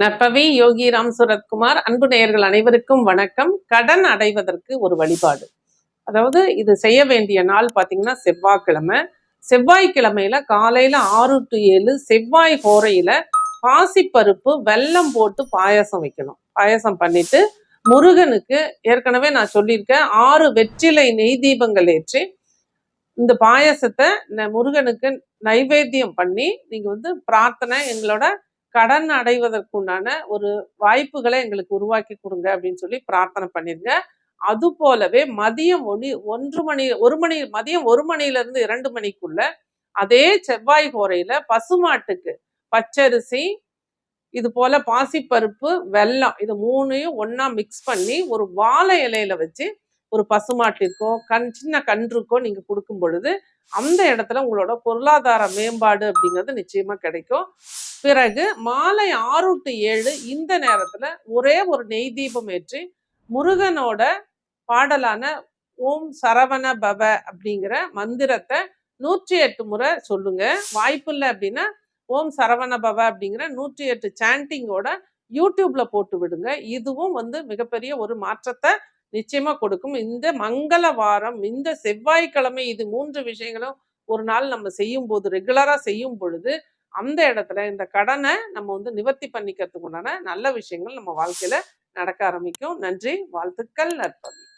நற்பவி யோகிராம் சுரத்குமார் அன்பு நேயர்கள் அனைவருக்கும் வணக்கம். கடன் அடைவதற்கு ஒரு வழிபாடு. அதாவது இது செய்ய வேண்டிய நாள் பார்த்தீங்கன்னா செவ்வாய்க்கிழமை. செவ்வாய்க்கிழமையில காலையில ஆறு டு ஏழு செவ்வாய் கோரையில பாசிப்பருப்பு வெல்லம் போட்டு பாயாசம் வைக்கணும். பாயசம் பண்ணிட்டு முருகனுக்கு ஏற்கனவே நான் சொல்லியிருக்கேன் ஆறு வெற்றிலை நெய் தீபங்கள் ஏற்றி இந்த பாயாசத்தை ந- முருகனுக்கு நைவேத்தியம் பண்ணி நீங்க வந்து பிரார்த்தனை எங்களோட கடன் அடைவதற்குண்டான ஒரு வாய்ப்புகளை எங்களுக்கு உருவாக்கி கொடுங்க அப்படின்னு சொல்லி பிரார்த்தனை பண்ணிருங்க. அது போலவே மதியம் ஒளி ஒன்று மணி ஒரு மணி மதியம் ஒரு மணியிலிருந்து இரண்டு மணிக்குள்ள அதே செவ்வாய் கோரையில பசுமாட்டுக்கு பச்சரிசி இது போல பாசிப்பருப்பு வெல்லம் இது மூணையும் ஒன்னா மிக்ஸ் பண்ணி ஒரு வாழை இலையில வச்சு ஒரு பசுமாட்டிற்கோ கண் சின்ன கன்றுக்கோ நீங்க கொடுக்கும் பொழுது அந்த இடத்துல உங்களோட பொருளாதார மேம்பாடு அப்படிங்கிறது நிச்சயமா கிடைக்கும். பிறகு மாலை ஆறு டு ஏழு இந்த நேரத்துல ஒரே ஒரு நெய் தீபம் ஏற்றி முருகனோட பாடலான ஓம் சரவண பவ அப்படிங்கிற மந்திரத்தை நூற்றி எட்டு முறை சொல்லுங்க. வாய்ப்பு இல்லை அப்படின்னா ஓம் சரவண பவ அப்படிங்கிற நூற்றி எட்டு சாண்டிங்கோட யூடியூப்ல போட்டு விடுங்க. இதுவும் வந்து மிகப்பெரிய ஒரு மாற்றத்தை நிச்சயமா கொடுக்கும். இந்த மங்கள வாரம் இந்த செவ்வாய்க்கிழமை இது மூன்று விஷயங்களும் ஒரு நாள் நம்ம செய்யும் போது ரெகுலரா செய்யும் பொழுது அந்த இடத்துல இந்த கடனை நம்ம வந்து நிவர்த்தி பண்ணிக்கிறதுக்கு உண்டான நல்ல விஷயங்கள் நம்ம வாழ்க்கையில நடக்க ஆரம்பிக்கும். நன்றி வாழ்த்துக்கள் நற்பதி